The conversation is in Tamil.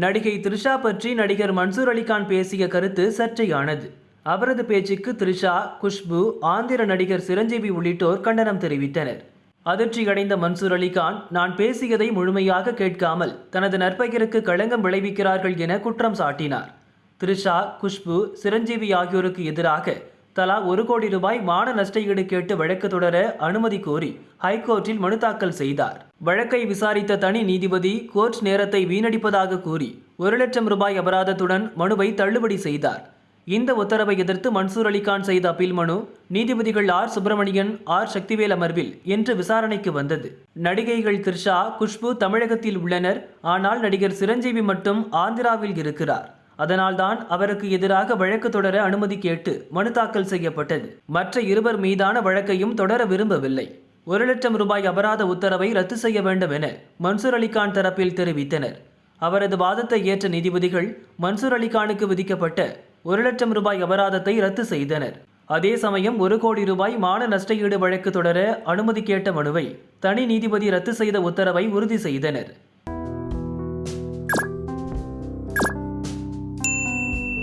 நடிகை த்ரிஷா பற்றி நடிகர் மன்சூர் அலிகான் பேசிய கருத்து சர்ச்சையானது. அவரது பேச்சுக்கு த்ரிஷா குஷ்பு ஆந்திர நடிகர் சிரஞ்சீவி உள்ளிட்டோர் கண்டனம் தெரிவித்தனர். அதிர்ச்சியடைந்த மன்சூர் அலிகான் நான் பேசியதை முழுமையாக கேட்காமல் தனது நற்பெயருக்கு களங்கம் விளைவிக்கிறார்கள் என குற்றம் சாட்டினார். த்ரிஷா குஷ்பு சிரஞ்சீவி ஆகியோருக்கு எதிராக தலா ஒரு கோடி ரூபாய் மான நஷ்டஈடு கேட்டு வழக்கு தொடர அனுமதி கோரி ஹைகோர்ட்டில் மனு தாக்கல் செய்தார். வழக்கை விசாரித்த தனி நீதிபதி கோர்ட் நேரத்தை வீணடிப்பதாக கூறி ஒரு லட்சம் ரூபாய் அபராதத்துடன் மனுவை தள்ளுபடி செய்தார். இந்த உத்தரவை எதிர்த்து மன்சூர் அலிகான் செய்த அப்பீல் மனு நீதிபதிகள் ஆர். சுப்பிரமணியன் ஆர். சக்திவேல் அமர்வில் இன்று விசாரணைக்கு வந்தது. நடிகைகள் த்ரிஷா குஷ்பு தமிழகத்தில் உள்ளனர். ஆனால் நடிகர் சிரஞ்சீவி மட்டும் ஆந்திராவில் இருக்கிறார். அதனால்தான் அவருக்கு எதிராக வழக்கு தொடர அனுமதி கேட்டு மனு தாக்கல் செய்யப்பட்டது. மற்ற இருவர் மீதான வழக்கையும் தொடர விரும்பவில்லை. ஒரு லட்சம் ரூபாய் அபராத உத்தரவை ரத்து செய்ய வேண்டும் என மன்சூர் அலிகான் தரப்பில் தெரிவித்தனர். அவரது வாதத்தை ஏற்ற நீதிபதிகள் மன்சூர் அலிகானுக்கு விதிக்கப்பட்ட ஒரு லட்சம் ரூபாய் அபராதத்தை ரத்து செய்தனர். அதே சமயம் ஒரு கோடி ரூபாய் மான நஷ்டஈடு வழக்கு தொடர அனுமதி கேட்ட மனுவை தனி நீதிபதி ரத்து செய்த உத்தரவை உறுதி செய்தனர்.